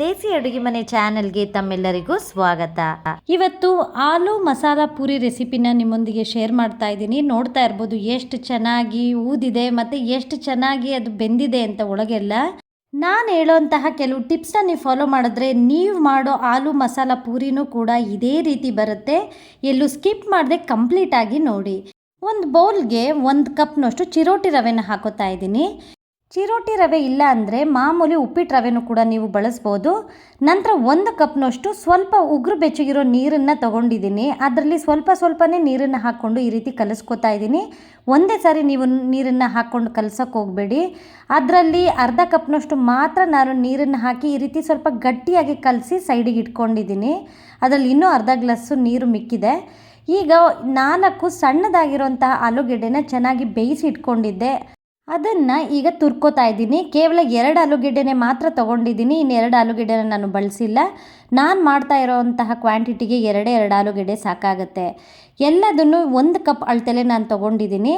ದೇಸಿ ಅಡುಗೆ ಮನೆ ಚಾನೆಲ್ಗೆ ತಮ್ಮೆಲ್ಲರಿಗೂ ಸ್ವಾಗತ. ಇವತ್ತು ಆಲೂ ಮಸಾಲ ಪೂರಿ ರೆಸಿಪಿನ ನಿಮ್ಮೊಂದಿಗೆ ಶೇರ್ ಮಾಡ್ತಾ ಇದ್ದೀನಿ. ನೋಡ್ತಾ ಇರ್ಬೋದು ಎಷ್ಟು ಚೆನ್ನಾಗಿ ಊದಿದೆ ಮತ್ತು ಎಷ್ಟು ಚೆನ್ನಾಗಿ ಅದು ಬೆಂದಿದೆ ಅಂತ ಒಳಗೆಲ್ಲ. ನಾನು ಹೇಳೋಂತಹ ಕೆಲವು ಟಿಪ್ಸ್ನ ನೀವು ಫಾಲೋ ಮಾಡಿದ್ರೆ ನೀವು ಮಾಡೋ ಆಲೂ ಮಸಾಲ ಪೂರಿನೂ ಕೂಡ ಇದೇ ರೀತಿ ಬರುತ್ತೆ. ಎಲ್ಲೂ ಸ್ಕಿಪ್ ಮಾಡದೆ ಕಂಪ್ಲೀಟಾಗಿ ನೋಡಿ. ಒಂದು ಬೌಲ್ಗೆ ಒಂದು ಕಪ್ನಷ್ಟು ಚಿರೋಟಿ ರವೆನ ಹಾಕೋತಾ ಇದ್ದೀನಿ. ಚಿರೋಟಿ ರವೆ ಇಲ್ಲ ಅಂದರೆ ಮಾಮೂಲಿ ಉಪ್ಪಿಟ್ಟು ರವೆನೂ ಕೂಡ ನೀವು ಬಳಸ್ಬೋದು. ನಂತರ ಒಂದು ಕಪ್ನಷ್ಟು ಸ್ವಲ್ಪ ಉಗುರು ಬೆಚ್ಚಗಿರೋ ನೀರನ್ನು ತೊಗೊಂಡಿದ್ದೀನಿ. ಅದರಲ್ಲಿ ಸ್ವಲ್ಪ ಸ್ವಲ್ಪನೇ ನೀರನ್ನು ಹಾಕ್ಕೊಂಡು ಈ ರೀತಿ ಕಲಿಸ್ಕೊತಾ ಇದ್ದೀನಿ. ಒಂದೇ ಸಾರಿ ನೀವು ನೀರನ್ನು ಹಾಕ್ಕೊಂಡು ಕಲಸೋಕೆ ಹೋಗಬೇಡಿ. ಅದರಲ್ಲಿ ಅರ್ಧ ಕಪ್ನಷ್ಟು ಮಾತ್ರ ನಾನು ನೀರನ್ನು ಹಾಕಿ ಈ ರೀತಿ ಸ್ವಲ್ಪ ಗಟ್ಟಿಯಾಗಿ ಕಲಸಿ ಸೈಡಿಗೆ ಇಟ್ಕೊಂಡಿದ್ದೀನಿ. ಅದರಲ್ಲಿ ಇನ್ನೂ ಅರ್ಧ ಗ್ಲಾಸು ನೀರು ಮಿಕ್ಕಿದೆ. ಈಗ ನಾಲ್ಕು ಸಣ್ಣದಾಗಿರೋಂತಹ ಆಲೂಗೆಡ್ಡೆನ ಚೆನ್ನಾಗಿ ಬೇಯಿಸಿ ಇಟ್ಕೊಂಡಿದ್ದೆ. ಅದನ್ನು ಈಗ ತುರ್ಕೋತಾ ಇದ್ದೀನಿ. ಕೇವಲ ಎರಡು ಆಲೂಗೆಡ್ಡೆನೇ ಮಾತ್ರ ತೊಗೊಂಡಿದ್ದೀನಿ. ಇನ್ನು ಎರಡು ಆಲೂಗೆಡ್ಡೆನ ನಾನು ಬಳಸಿಲ್ಲ. ನಾನು ಮಾಡ್ತಾ ಇರೋವಂತಹ ಕ್ವಾಂಟಿಟಿಗೆ ಎರಡೇ ಎರಡು ಆಲೂಗೆಡ್ಡೆ ಸಾಕಾಗುತ್ತೆ. ಎಲ್ಲದನ್ನು ಒಂದು ಕಪ್ ಅಳತೆಲೆ ನಾನು ತೊಗೊಂಡಿದ್ದೀನಿ.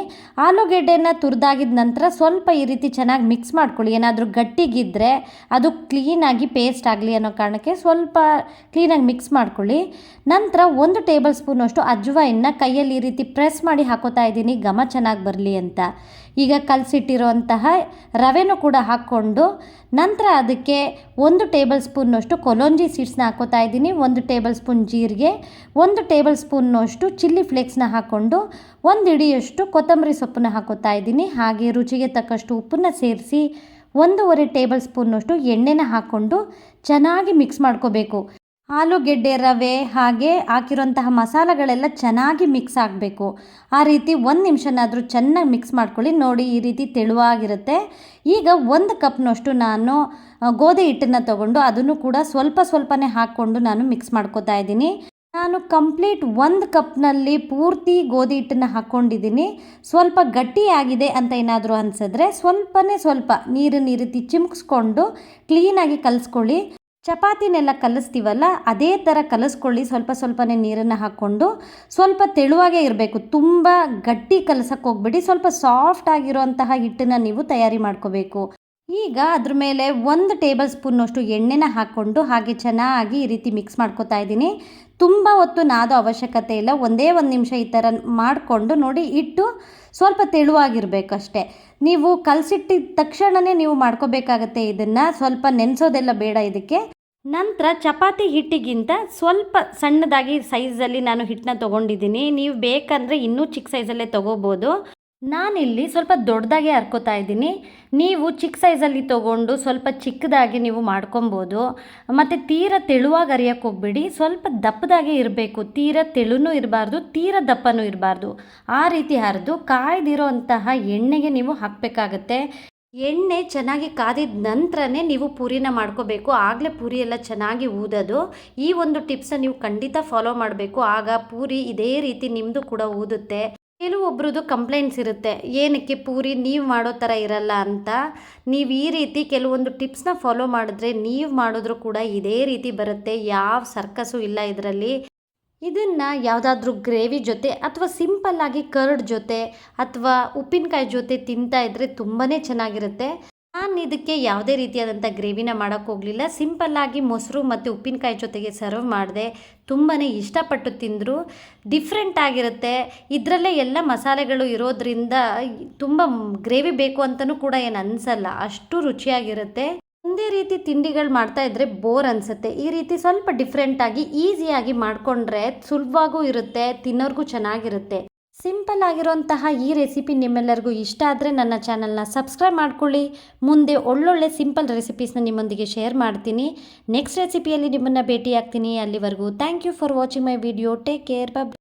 ಆಲೂಗೆಡ್ಡೆನ ತುರಿದಾಗಿದ ನಂತರ ಸ್ವಲ್ಪ ಈ ರೀತಿ ಚೆನ್ನಾಗಿ ಮಿಕ್ಸ್ ಮಾಡ್ಕೊಳ್ಳಿ. ಏನಾದರೂ ಗಟ್ಟಿಗಿದ್ದರೆ ಅದು ಕ್ಲೀನಾಗಿ ಪೇಸ್ಟ್ ಆಗಲಿ ಅನ್ನೋ ಕಾರಣಕ್ಕೆ ಸ್ವಲ್ಪ ಕ್ಲೀನಾಗಿ ಮಿಕ್ಸ್ ಮಾಡ್ಕೊಳ್ಳಿ. ನಂತರ ಒಂದು ಟೇಬಲ್ ಸ್ಪೂನಷ್ಟು ಅಜ್ವಾಯಿನ ಕೈಯಲ್ಲಿ ಈ ರೀತಿ ಪ್ರೆಸ್ ಮಾಡಿ ಹಾಕೋತಾ ಇದ್ದೀನಿ. ಘಮ ಚೆನ್ನಾಗಿ ಬರಲಿ ಅಂತ. ಈಗ ಕಲಸಿಟ್ಟಿರುವಂತಹ ರವೆನೂ ಕೂಡ ಹಾಕ್ಕೊಂಡು ನಂತರ ಅದಕ್ಕೆ ಒಂದು ಟೇಬಲ್ ಸ್ಪೂನ್ನಷ್ಟು ಕೊಲೊಂಜಿ ಸೀಡ್ಸ್ನ ಹಾಕೋತಾ ಇದ್ದೀನಿ. ಒಂದು ಟೇಬಲ್ ಸ್ಪೂನ್ ಜೀರಿಗೆ, ಒಂದು ಟೇಬಲ್ ಸ್ಪೂನ್ನಷ್ಟು ಚಿಲ್ಲಿ ಫ್ಲೇಕ್ಸ್ನ ಹಾಕ್ಕೊಂಡು ಒಂದು ಇಡಿಯಷ್ಟು ಕೊತ್ತಂಬರಿ ಸೊಪ್ಪನ್ನ ಹಾಕೋತಾ ಇದ್ದೀನಿ. ಹಾಗೆ ರುಚಿಗೆ ತಕ್ಕಷ್ಟು ಉಪ್ಪನ್ನ ಸೇರಿಸಿ ಒಂದೂವರೆ ಟೇಬಲ್ ಸ್ಪೂನ್ನಷ್ಟು ಎಣ್ಣೆನ ಹಾಕ್ಕೊಂಡು ಚೆನ್ನಾಗಿ ಮಿಕ್ಸ್ ಮಾಡ್ಕೋಬೇಕು. ಆಲೂಗೆಡ್ಡೆ ರವೆ ಹಾಗೆ ಹಾಕಿರೋಂತಹ ಮಸಾಲೆಗಳೆಲ್ಲ ಚೆನ್ನಾಗಿ ಮಿಕ್ಸ್ ಆಗಬೇಕು. ಆ ರೀತಿ ಒಂದು ನಿಮಿಷನಾದರೂ ಚೆನ್ನಾಗಿ ಮಿಕ್ಸ್ ಮಾಡ್ಕೊಳ್ಳಿ. ನೋಡಿ ಈ ರೀತಿ ತೆಳುವಾಗಿರುತ್ತೆ. ಈಗ ಒಂದು ಕಪ್ನಷ್ಟು ನಾನು ಗೋಧಿ ಹಿಟ್ಟನ್ನು ತಗೊಂಡು ಅದನ್ನು ಕೂಡ ಸ್ವಲ್ಪ ಸ್ವಲ್ಪನೇ ಹಾಕ್ಕೊಂಡು ನಾನು ಮಿಕ್ಸ್ ಮಾಡ್ಕೋತಾ ಇದ್ದೀನಿ. ನಾನು ಕಂಪ್ಲೀಟ್ ಒಂದು ಕಪ್ನಲ್ಲಿ ಪೂರ್ತಿ ಗೋಧಿ ಹಿಟ್ಟನ್ನು ಹಾಕ್ಕೊಂಡಿದ್ದೀನಿ ಸ್ವಲ್ಪ ಗಟ್ಟಿಯಾಗಿದೆ ಅಂತ ಏನಾದರೂ ಅನಿಸಿದ್ರೆ ಸ್ವಲ್ಪನೇ ಸ್ವಲ್ಪ ನೀರನ್ನು ಈ ರೀತಿ ಚಿಮುಕ್ಸ್ಕೊಂಡು ಕ್ಲೀನಾಗಿ ಕಲಿಸ್ಕೊಳ್ಳಿ. ಚಪಾತಿನೆಲ್ಲ ಕಲಿಸ್ತೀವಲ್ಲ, ಅದೇ ಥರ ಕಲಿಸ್ಕೊಳ್ಳಿ. ಸ್ವಲ್ಪ ಸ್ವಲ್ಪನೇ ನೀರನ್ನು ಹಾಕ್ಕೊಂಡು ಸ್ವಲ್ಪ ತೆಳುವಾಗೇ ಇರಬೇಕು. ತುಂಬ ಗಟ್ಟಿ ಕಲಸಕ್ಕೆ ಹೋಗ್ಬಿಡಿ. ಸ್ವಲ್ಪ ಸಾಫ್ಟ್ ಆಗಿರುವಂತಹ ಹಿಟ್ಟನ್ನು ನೀವು ತಯಾರಿ ಮಾಡ್ಕೋಬೇಕು. ಈಗ ಅದ್ರ ಮೇಲೆ ಒಂದು ಟೇಬಲ್ ಸ್ಪೂನ್ನಷ್ಟು ಎಣ್ಣೆನ ಹಾಕ್ಕೊಂಡು ಹಾಗೆ ಚೆನ್ನಾಗಿ ಈ ರೀತಿ ಮಿಕ್ಸ್ ಮಾಡ್ಕೊತಾ ಇದ್ದೀನಿ. ತುಂಬ ಹೊತ್ತು ನಾದೋ ಅವಶ್ಯಕತೆ ಇಲ್ಲ. ಒಂದೇ ಒಂದು ನಿಮಿಷ ಈ ಥರ ಮಾಡಿಕೊಂಡು ನೋಡಿ ಇಟ್ಟು ಸ್ವಲ್ಪ ತೆಳುವಾಗಿರಬೇಕಷ್ಟೆ ನೀವು ಕಲಸಿಟ್ಟಿದ ತಕ್ಷಣವೇ ನೀವು ಮಾಡ್ಕೋಬೇಕಾಗತ್ತೆ ಇದನ್ನು. ಸ್ವಲ್ಪ ನೆನೆಸೋದೆಲ್ಲ ಬೇಡ ಇದಕ್ಕೆ. ನಂತರ ಚಪಾತಿ ಹಿಟ್ಟಿಗಿಂತ ಸ್ವಲ್ಪ ಸಣ್ಣದಾಗಿ ಸೈಜಲ್ಲಿ ನಾನು ಹಿಟ್ಟನ್ನ ತೊಗೊಂಡಿದ್ದೀನಿ. ನೀವು ಬೇಕಂದರೆ ಇನ್ನೂ ಚಿಕ್ಕ ಸೈಜಲ್ಲೇ ತೊಗೋಬೋದು. ನಾನಿಲ್ಲಿ ಸ್ವಲ್ಪ ದೊಡ್ಡದಾಗೆ ಹರ್ಕೋತಾ ಇದ್ದೀನಿ. ನೀವು ಚಿಕ್ಕ ಸೈಜಲ್ಲಿ ತೊಗೊಂಡು ಸ್ವಲ್ಪ ಚಿಕ್ಕದಾಗಿ ನೀವು ಮಾಡ್ಕೊಬೋದು. ಮತ್ತು ತೀರ ತೆಳುವಾಗಿ ಅರಿಯೋಕ್ಕೆ ಹೋಗ್ಬೇಡಿ. ಸ್ವಲ್ಪ ದಪ್ಪದಾಗೆ ಇರಬೇಕು. ತೀರ ತೆಳುನೂ ಇರಬಾರ್ದು, ತೀರ ದಪ್ಪನೂ ಇರಬಾರ್ದು. ಆ ರೀತಿ ಹರಿದು ಕಾಯ್ದಿರೋ ಅಂತಹ ಎಣ್ಣೆಗೆ ನೀವು ಹಾಕಬೇಕಾಗತ್ತೆ. ಎಣ್ಣೆ ಚೆನ್ನಾಗಿ ಕಾದಿದ ನಂತರನೇ ನೀವು ಪೂರಿನ ಮಾಡ್ಕೋಬೇಕು. ಆಗಲೇ ಪೂರಿ ಎಲ್ಲ ಚೆನ್ನಾಗಿ ಊದೋದು. ಈ ಒಂದು ಟಿಪ್ಸನ್ನ ನೀವು ಖಂಡಿತ ಫಾಲೋ ಮಾಡಬೇಕು. ಆಗ ಪೂರಿ ಇದೇ ರೀತಿ ನಿಮ್ಮದು ಕೂಡ ಊದುತ್ತೆ. ಕೆಲವೊಬ್ರದ್ದು ಕಂಪ್ಲೇಂಟ್ಸ್ ಇರುತ್ತೆ. ಏನಕ್ಕೆ ಪೂರಿ? ನೀವು ಮಾಡೋ ಥರ ಇರಲ್ಲ ಅಂತ. ನೀವು ಈ ರೀತಿ ಕೆಲವೊಂದು ಟಿಪ್ಸ್ನ ಫಾಲೋ ಮಾಡಿದ್ರೆ ನೀವು ಮಾಡಿದ್ರೂ ಕೂಡ ಇದೇ ರೀತಿ ಬರುತ್ತೆ. ಯಾವ ಸರ್ಕಸು ಇಲ್ಲ ಇದರಲ್ಲಿ. ಇದನ್ನು ಯಾವುದಾದ್ರೂ ಗ್ರೇವಿ ಜೊತೆ ಅಥವಾ ಸಿಂಪಲ್ಲಾಗಿ ಕರ್ಡ್ ಜೊತೆ ಅಥವಾ ಉಪ್ಪಿನಕಾಯಿ ಜೊತೆ ತಿಂತಾ ಇದ್ದರೆ ತುಂಬಾ ಚೆನ್ನಾಗಿರುತ್ತೆ. ನಾನು ಇದಕ್ಕೆ ಯಾವುದೇ ರೀತಿಯಾದಂಥ ಗ್ರೇವಿನ ಮಾಡೋಕ್ಕೆ ಹೋಗಲಿಲ್ಲ. ಸಿಂಪಲ್ಲಾಗಿ ಮೊಸರು ಮತ್ತು ಉಪ್ಪಿನಕಾಯಿ ಜೊತೆಗೆ ಸರ್ವ್ ಮಾಡಿದೆ ತುಂಬಾ ಇಷ್ಟಪಟ್ಟು ತಿಂದರು. ಡಿಫ್ರೆಂಟ್ ಆಗಿರುತ್ತೆ. ಇದರಲ್ಲೇ ಎಲ್ಲ ಮಸಾಲೆಗಳು ಇರೋದ್ರಿಂದ ತುಂಬ ಗ್ರೇವಿ ಬೇಕು ಅಂತಲೂ ಕೂಡ ಏನು ಅನಿಸಲ್ಲ. ಅಷ್ಟು ರುಚಿಯಾಗಿರುತ್ತೆ. ಒಂದೇ ರೀತಿ ತಿಂಡಿಗಳು ಮಾಡ್ತಾ ಇದ್ರೆ ಬೋರ್ ಅನ್ಸುತ್ತೆ. ಈ ರೀತಿ ಸ್ವಲ್ಪ ಡಿಫ್ರೆಂಟಾಗಿ ಈಸಿಯಾಗಿ ಮಾಡಿಕೊಂಡ್ರೆ ಸುಲಭವಾಗೂ ಇರುತ್ತೆ, ತಿನ್ನೋರ್ಗೂ ಚೆನ್ನಾಗಿರುತ್ತೆ. ಸಿಂಪಲ್ ಆಗಿರುವಂತಹ ಈ ರೆಸಿಪಿ ನಿಮ್ಮೆಲ್ಲರಿಗೂ ಇಷ್ಟ ಆದರೆ ನನ್ನ ಚಾನಲ್ನ ಸಬ್ಸ್ಕ್ರೈಬ್ ಮಾಡ್ಕೊಳ್ಳಿ. ಮುಂದೆ ಒಳ್ಳೊಳ್ಳೆ ಸಿಂಪಲ್ ರೆಸಿಪೀಸ್ನ ನಿಮ್ಮೊಂದಿಗೆ ಶೇರ್ ಮಾಡ್ತೀನಿ. ನೆಕ್ಸ್ಟ್ ರೆಸಿಪಿಯಲ್ಲಿ ನಿಮ್ಮನ್ನು ಭೇಟಿಯಾಗ್ತೀನಿ. ಅಲ್ಲಿವರೆಗೂ thank you for watching my video take care bye